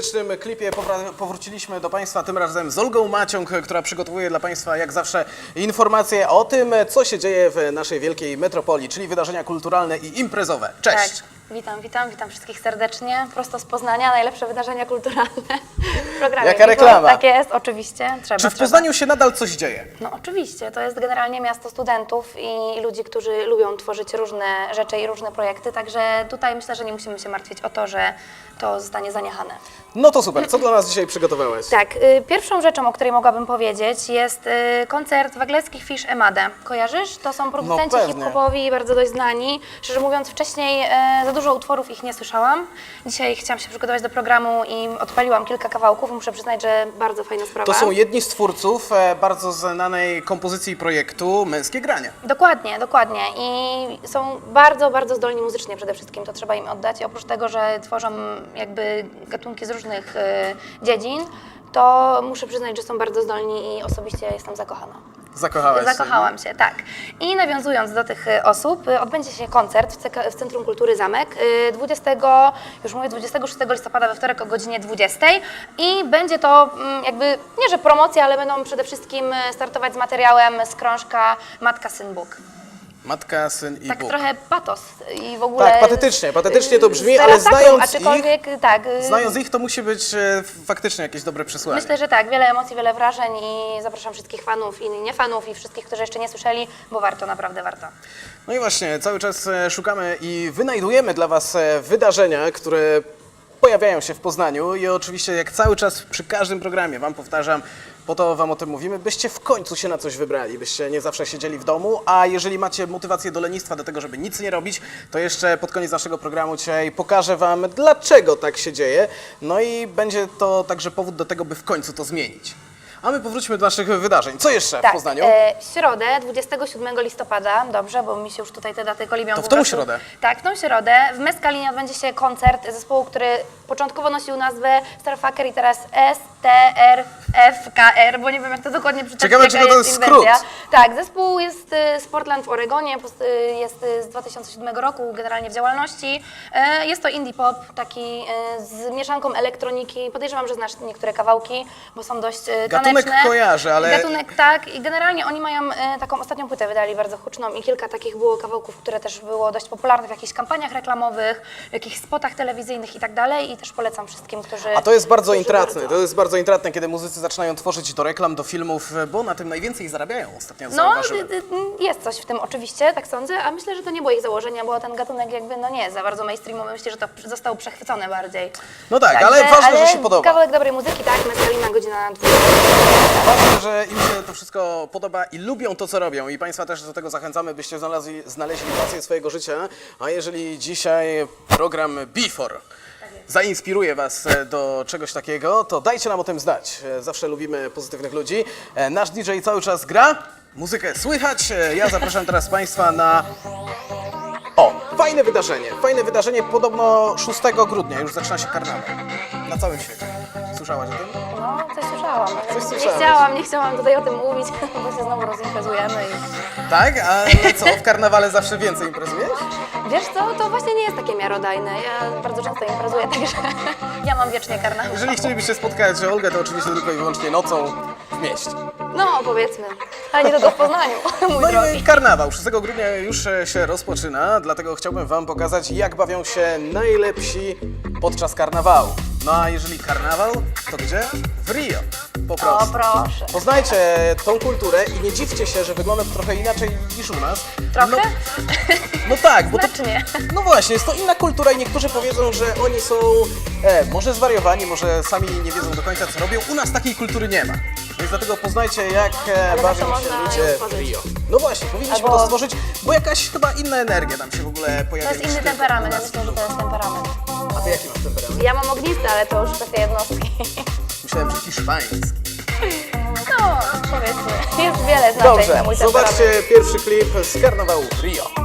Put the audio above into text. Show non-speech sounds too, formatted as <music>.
muzycznym klipie powra- powróciliśmy do Państwa, tym razem z Olgą Maciąg, która przygotowuje dla Państwa jak zawsze informacje o tym, co się dzieje w naszej wielkiej metropolii, czyli wydarzenia kulturalne i imprezowe. Cześć! Tak. Witam, witam, witam wszystkich serdecznie. Prosto z Poznania, najlepsze wydarzenia kulturalne w programie. Jaka reklama. Tak jest, oczywiście. Trzeba, Czy w trzeba. Poznaniu się nadal coś dzieje? No oczywiście, to jest generalnie miasto studentów i ludzi, którzy lubią tworzyć różne rzeczy i różne projekty, także tutaj myślę, że nie musimy się martwić o to, że to zostanie zaniechane. No to super, co dla nas dzisiaj przygotowałaś? <laughs> Tak, y, pierwszą rzeczą, o której mogłabym powiedzieć jest y, koncert Wagleskich Fish Emade. Kojarzysz? To są producenci pewnie. hip-hopowi, bardzo dość znani. Szczerze mówiąc, wcześniej e, za dużo utworów ich nie słyszałam. Dzisiaj chciałam się przygotować do programu i odpaliłam kilka kawałków. Muszę przyznać, że bardzo fajna sprawa. To są jedni z twórców e, bardzo znanej kompozycji projektu Męskie Grania. Dokładnie, dokładnie. I są bardzo, bardzo zdolni muzycznie przede wszystkim, to trzeba im oddać. I oprócz tego, że tworzą jakby gatunki z różnych e, dziedzin, to muszę przyznać, że są bardzo zdolni i osobiście jestem zakochana. Zakochałaś się. Zakochałam się, tak. I nawiązując do tych y, osób, y, odbędzie się koncert w, Centrum Kultury Zamek y, 20, już mówię 26 listopada we wtorek o godzinie 20 i będzie to mm, jakby, nie że promocja, ale będą przede wszystkim y, startować z materiałem z krążka Matka Syn Bóg. Matka, syn i Tak Bóg. trochę patos i w ogóle... Tak, patetycznie, patetycznie to brzmi, z ale znając aczkolwiek, tak. y, Znając ich, to musi być e, faktycznie jakieś dobre przesłanie. Myślę, że tak, wiele emocji, wiele wrażeń i zapraszam wszystkich fanów i niefanów i wszystkich, którzy jeszcze nie słyszeli, bo warto, naprawdę warto. No i właśnie, cały czas e, szukamy i wynajdujemy dla Was e, wydarzenia, które pojawiają się w Poznaniu i oczywiście jak cały czas przy każdym programie Wam powtarzam, po to Wam o tym mówimy, byście w końcu się na coś wybrali, byście nie zawsze siedzieli w domu, a jeżeli macie motywację do lenistwa, do tego, żeby nic nie robić, to jeszcze pod koniec naszego programu dzisiaj pokażę Wam, dlaczego tak się dzieje, no i będzie to także powód do tego, by w końcu to zmienić. A my powróćmy do naszych wydarzeń. Co jeszcze w Poznaniu? E, w środę, 27 listopada, dobrze, bo mi się już tutaj te daty kolibią. To w tą środę? Tak, w tą środę. W Meskalinie odbędzie się koncert zespołu, który początkowo nosił nazwę Starfucker i teraz STRFKR, bo nie wiem jak to dokładnie przeczytać. Ciekawe, czego to jest inwencja. skrót. Tak, zespół jest e, z Portland w Oregonie, e, jest z 2007 roku generalnie w działalności. E, Jest to indie pop, taki z mieszanką elektroniki. Podejrzewam, że znasz niektóre kawałki, bo są dość e, Gatunek taneczne. kojarzę, ale- Gatunek tak i generalnie oni mają e, taką ostatnią płytę wydali bardzo huczną i kilka takich było kawałków, które też było dość popularne w jakichś kampaniach reklamowych, w jakichś spotach telewizyjnych i tak dalej i też polecam wszystkim, którzy... A to jest bardzo którzy intratne, bardzo- to jest bardzo intratne, kiedy muzycy zaczynają tworzyć do reklam, do filmów, bo na tym najwięcej zarabiają ostatnio, No, zauważyłem. y, y, jest coś w tym oczywiście, tak sądzę, a myślę, że to nie było ich założenia, bo ten gatunek jakby no nie jest za bardzo mainstreamowy, myślę, że to został przechwycony bardziej. No tak, ale ważne, że się podoba. kawałek dobrej muzyki, tak, Meskalina, godzina 20. Ważne, że im się to wszystko podoba i lubią to, co robią i Państwa też do tego zachęcamy, byście znaleźli, znaleźli pasję swojego życia, a jeżeli dzisiaj program Before zainspiruje Was e, do czegoś takiego, to dajcie nam o tym znać. E, Zawsze lubimy pozytywnych ludzi. E, Nasz DJ cały czas gra, muzykę słychać. Ja zapraszam teraz Państwa na O, fajne wydarzenie. Fajne wydarzenie. Podobno 6 grudnia już zaczyna się karnawał. Na całym świecie. Słyszałaś o tym? Coś słyszałam. Coś nie słyszałeś. chciałam, nie chciałam tutaj o tym mówić, <laughs> bo się znowu rozimprezujemy i... Tak? A co, w karnawale zawsze więcej imprezujesz? Wiesz co, to właśnie nie jest takie miarodajne. Ja bardzo często imprezuję, <laughs> także ja mam wiecznie karnawał. Jeżeli chcielibyście spotkać Olgę, to oczywiście tylko i wyłącznie nocą w mieście. No, powiedzmy. Ale nie tylko w Poznaniu, <laughs> mój No drogi. i karnawał 6 grudnia już się rozpoczyna, dlatego chciałbym Wam pokazać, jak bawią się najlepsi podczas karnawału. No a jeżeli karnawał, to gdzie? W Rio. Po O, prostu. proszę. Poznajcie tą kulturę i nie dziwcie się, że wygląda to trochę inaczej niż u nas. Trochę? No, no tak, bo to, Znacznie. No właśnie, jest to inna kultura i niektórzy powiedzą, że oni są e, może zwariowani, może sami nie wiedzą do końca co robią. U nas takiej kultury nie ma. Więc dlatego poznajcie, jak e, bawią to się można ją ludzie w stworzyć. Rio. No właśnie, powinniśmy Albo- to stworzyć, bo jakaś chyba inna energia tam się w ogóle pojawia. To jest niż inny tylko temperament, ja nas. myślę, że to jest temperament. A ty jaki masz temperament? Ja mam ognisty, ale to już kwestia jednostki. Myślałem, że hiszpański. No, powiedzmy. Jest wiele znaczeń na Dobrze, mój temperament. zobaczcie pierwszy klip z karnawału Rio.